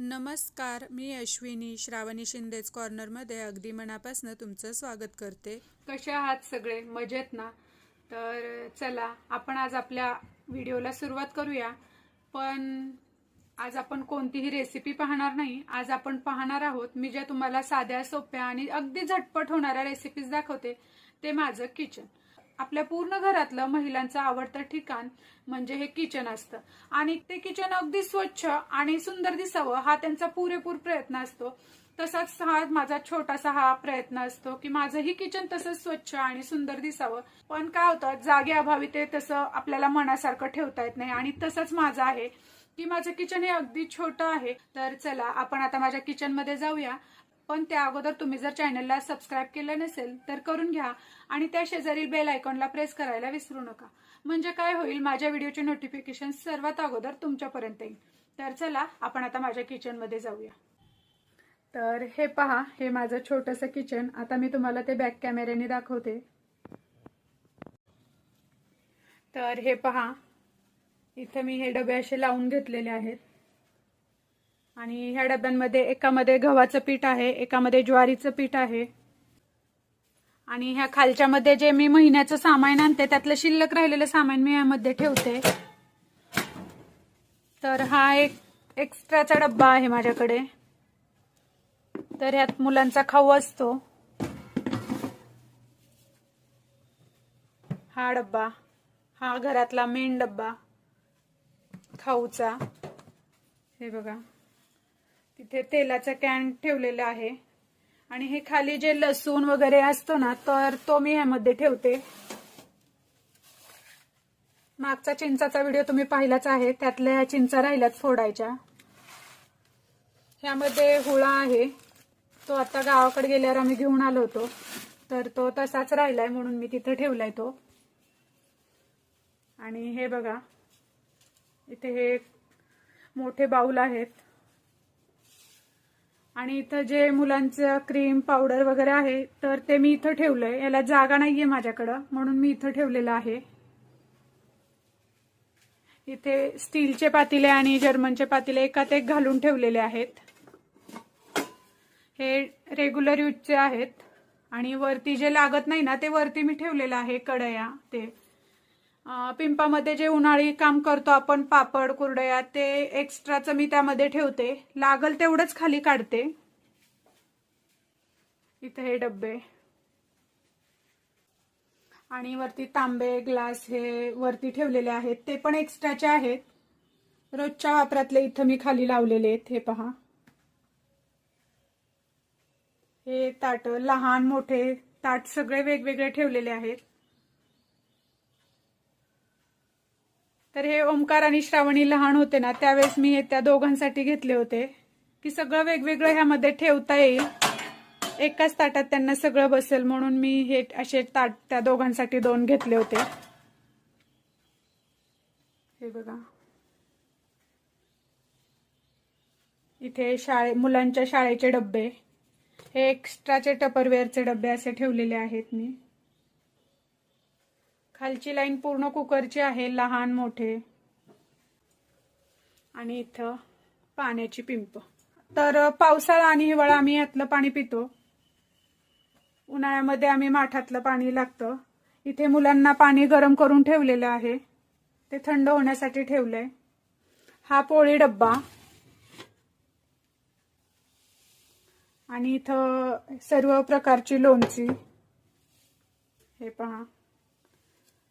नमस्कार मी अश्विनी श्रावणी शिंदेच कॉर्नरमध्ये अगदी मनापासून तुमचं स्वागत करते. कसे आहात सगळे? मजेत ना? तर चला आपण आज आपल्या व्हिडिओला सुरुवात करूया. पण आज आपण कोणतीही रेसिपी पाहणार नाही. आज आपण पाहणार आहोत मी ज्या तुम्हाला साध्या सोप्या आणि अगदी झटपट होणाऱ्या रेसिपीज दाखवते ते माझं किचन आपल्या पूर्ण घरातलं महिलांचं आवडतं ठिकाण म्हणजे हे किचन असतं. आणि ते किचन अगदी स्वच्छ आणि सुंदर दिसावं हा त्यांचा पुरेपूर प्रयत्न असतो. तसाच हा माझा छोटासा हा प्रयत्न असतो की माझंही किचन तसंच स्वच्छ आणि सुंदर दिसावं. पण काय होतं जागे अभावी ते तसं आपल्याला मनासारखं ठेवता येत नाही आणि तसंच माझं आहे की माझं किचन हे अगदी छोटं आहे. तर चला आपण आता माझ्या किचनमध्ये जाऊया. पण त्या अगोदर तुम्ही जर चॅनलला सबस्क्राईब केलं नसेल तर करून घ्या आणि त्या शेजारील बेल आयकॉनला प्रेस करायला विसरू नका. म्हणजे काय होईल माझ्या व्हिडिओचे नोटिफिकेशन सर्वात अगोदर तुमच्यापर्यंत येईल. तर चला आपण आता माझ्या किचनमध्ये जाऊया. तर हे पहा हे माझं छोटंसं किचन आता मी तुम्हाला ते बॅक कॅमेऱ्याने दाखवते. तर हे पहा इथं मी हे डबे असे लावून घेतलेले आहेत. आणि ह्या डब्यांमध्ये एकामध्ये गव्हाचं पीठ आहे एकामध्ये ज्वारीचं पीठ आहे. आणि ह्या खालच्यामध्ये जे मी महिन्याचं सामान आणते त्यातलं शिल्लक राहिलेलं सामान मी यामध्ये ठेवते. तर हा एक एक्स्ट्राचा डब्बा आहे माझ्याकडे. तर ह्यात मुलांचा खाऊ असतो. हा डब्बा हा घरातला मेन डब्बा खाऊचा. हे बघा. तिथे तेलाचा कॅन ठेवलेला आहे. आणि हे खाली जे लसूण वगैरे असतो ना तर तो मी ह्यामध्ये ठेवते. मागचा चिंचाचा व्हिडिओ तुम्ही पाहिलाच आहे. त्यातल्या ह्या चिंचा राहिल्यात फोडायच्या. ह्यामध्ये हुळा आहे. तो आता गावाकडे गेल्यावर आम्ही घेऊन आलो होतो. तर तो तसाच राहिलाय म्हणून मी तिथे ठेवलाय तो. आणि हे बघा इथे हे मोठे बाऊल आहेत. आणि इथं जे मुलांचं क्रीम पावडर वगैरे आहे तर ते मी इथं ठेवलंय. याला जागा नाहीये माझ्याकडं म्हणून मी इथं ठेवलेलं आहे. इथे स्टीलचे पातिले आणि जर्मनचे पातिले एकात एक घालून ठेवलेले आहेत. हे रेग्युलर यूजचे आहेत. आणि वरती जे लागत नाही ना ते वरती मी ठेवलेलं आहे कढया ते. पिंपामध्ये जे उन्हाळी काम करतो आपण पापड कुरडया ते एक्स्ट्राचं मी त्यामध्ये ठेवते. लागल तेवढंच खाली काढते. इथे हे डब्बे. आणि वरती तांबे ग्लास हे वरती ठेवलेले आहेत. ते पण एक्स्ट्राचे आहेत. रोजच्या वापरातले इथं मी खाली लावलेले आहेत. हे पहा. हे ताट लहान मोठे ताट सगळे वेगवेगळे ठेवलेले आहेत. तर हे ओंकार आणि श्रावणी लहान होते ना त्यावेळेस मी हे त्या दोघांसाठी घेतले होते. की सगळं वेगवेगळं ह्यामध्ये ठेवता येईल. एकाच ताटात त्यांना सगळं बसेल म्हणून मी हे असे ताट त्या दोघांसाठी दोन घेतले होते. हे बघा. इथे शाळे मुलांच्या शाळेचे डब्बे. हे एक्स्ट्राचे टपरवेअरचे डब्बे असे ठेवलेले आहेत मी. खालची लाईन पूर्ण कुकरची आहे लहान मोठे. आणि इथं पाण्याची पिंप. तर पावसाळा आणि हिवाळा आम्ही यातलं पाणी पितो. उन्हाळ्यामध्ये आम्ही माठातलं पाणी लागतं. इथे मुलांना पाणी गरम करून ठेवलेलं आहे. ते थंड होण्यासाठी ठेवलंय. हा पोळी डब्बा. आणि इथं सर्व प्रकारची लोणची. हे पहा.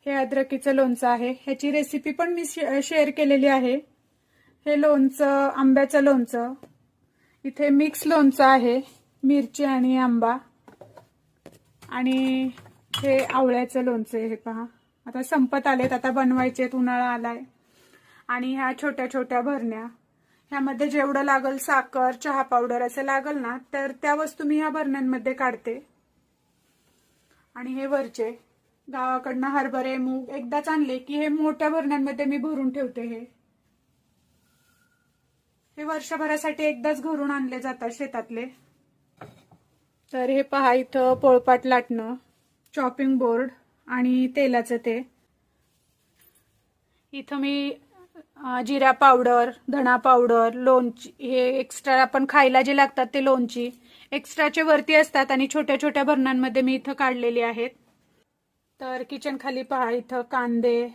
हे अद्रकीचं लोणचं आहे. ह्याची रेसिपी पण मी शे- शेअर केलेली आहे. हे लोणचं आंब्याचं लोणचं. इथे मिक्स लोणचं आहे. मिरची आणि आंबा. आणि हे आवळ्याचं लोणचं आहे हे पहा. आता संपत आलेत आता बनवायचे उन्हाळा आलाय. आणि ह्या छोट्या छोट्या भरण्या. ह्यामध्ये जेवढं लागल साखर चहा पावडर असं लागल ना तर त्या वस्तू मी ह्या भरण्यांमध्ये काढते. आणि हे वरचे. गावाकडनं हरभरे मूग एकदाच आणले की हे मोठ्या भरण्यांमध्ये मी भरून ठेवते हे. हे वर्षभरासाठी एकदाच घरून आणले जातात शेतातले. तर हे पहा इथं पोळपाट लाटणं चॉपिंग बोर्ड आणि तेलाचं ते. इथं मी जिरा पावडर धणा पावडर लोणची हे एक्स्ट्रा आपण खायला जे लागतात ते लोणची. एक्स्ट्राचे वरती असतात आणि छोट्या छोट्या भरणांमध्ये मी इथं काढलेली आहेत. तर किचन खाली पहा इथं कांदे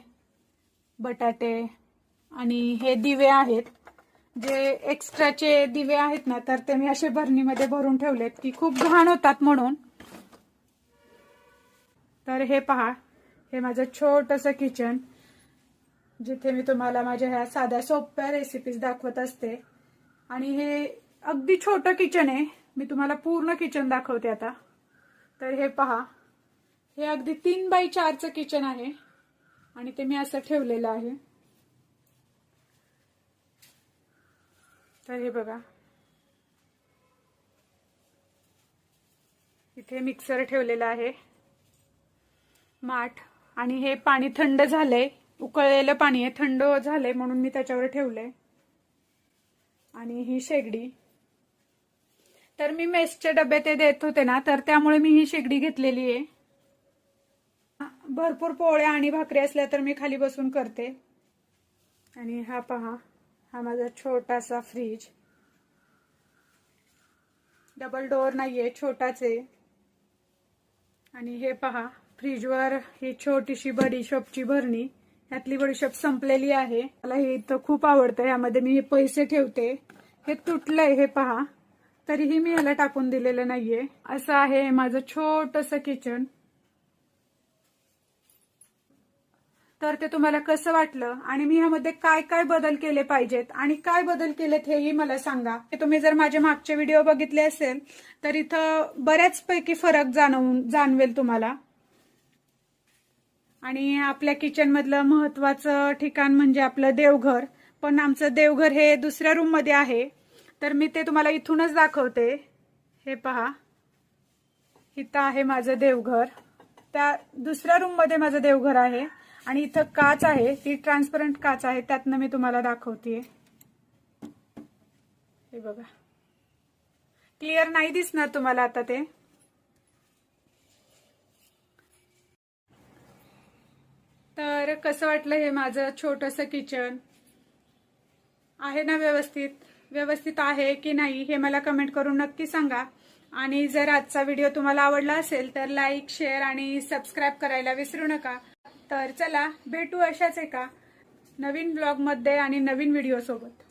बटाटे आणि हे दिवे आहेत. जे एक्स्ट्राचे दिवे आहेत ना तर ते मी असे भरणीमध्ये भरून ठेवलेत की खूप घाण होतात म्हणून. तर हे पहा हे माझं छोटंसं किचन जिथे मी तुम्हाला माझ्या ह्या साध्या सोप्या रेसिपीज दाखवत असते. आणि हे अगदी छोटं किचन आहे. मी तुम्हाला पूर्ण किचन दाखवते आता. तर हे पहा हे अगदी तीन बाय चारचं किचन आहे. आणि ते मी असं ठेवलेलं आहे. तर हे बघा. इथे मिक्सर ठेवलेला आहे. माठ. आणि हे पाणी थंड झालंय. उकळलेलं पाणी आहे. थंड झालंय म्हणून मी त्याच्यावर ठेवलंय. आणि ही शेगडी. तर मी मेसचे डबे ते देत होते ना तर त्यामुळे मी ही शेगडी घेतलेली आहे. भरपूर पोळ्या आणि भाकरी असल्या तर मी खाली बसून करते. आणि हा पहा हा माझा छोटासा फ्रीज डबल डोअर नाहीये छोटाच आहे. आणि हे पहा फ्रीजवर ही छोटीशी बडीशॉपची भरणी. यातली बडीशॉप संपलेली आहे. मला हे इथं खूप आवडतं यामध्ये मी हे पैसे ठेवते. हे तुटलंय हे पहा. तरीही मी ह्याला टाकून दिलेलं नाहीये. असं आहे माझं छोटस किचन तर ते तुम्हाला कसं वाटलं? आणि मी ह्यामध्ये काय काय बदल केले पाहिजेत? आणि काय बदल केलेत हेही मला सांगा. तुम्ही जर माझे मागचे व्हिडिओ बघितले असेल तर इथं बऱ्याचपैकी फरक जाणवून जाणवेल तुम्हाला. आणि आपल्या किचनमधलं महत्वाचं ठिकाण म्हणजे आपलं देवघर. पण आमचं देवघर हे दुसऱ्या रूममध्ये आहे. तर मी ते तुम्हाला इथूनच दाखवते. हे पहा. इथं आहे माझं देवघर. त्या दुसऱ्या रूममध्ये माझं देवघर आहे. आणि इथं काच आहे ती ट्रान्सपरंट काच आहे त्यातनं मी तुम्हाला दाखवते हे बघा. क्लिअर नाही दिसणार तुम्हाला आता ते. तर कसं वाटलं हे माझं छोटंसं किचन आहे ना व्यवस्थित? व्यवस्थित आहे की नाही हे मला कमेंट करून नक्की सांगा. आणि जर आजचा व्हिडिओ तुम्हाला आवडला असेल तर लाईक शेअर आणि सबस्क्राईब करायला विसरू नका. तर चला भेटू अशाच एका नवीन ब्लॉगमध्ये आणि नवीन व्हिडिओ सोबत.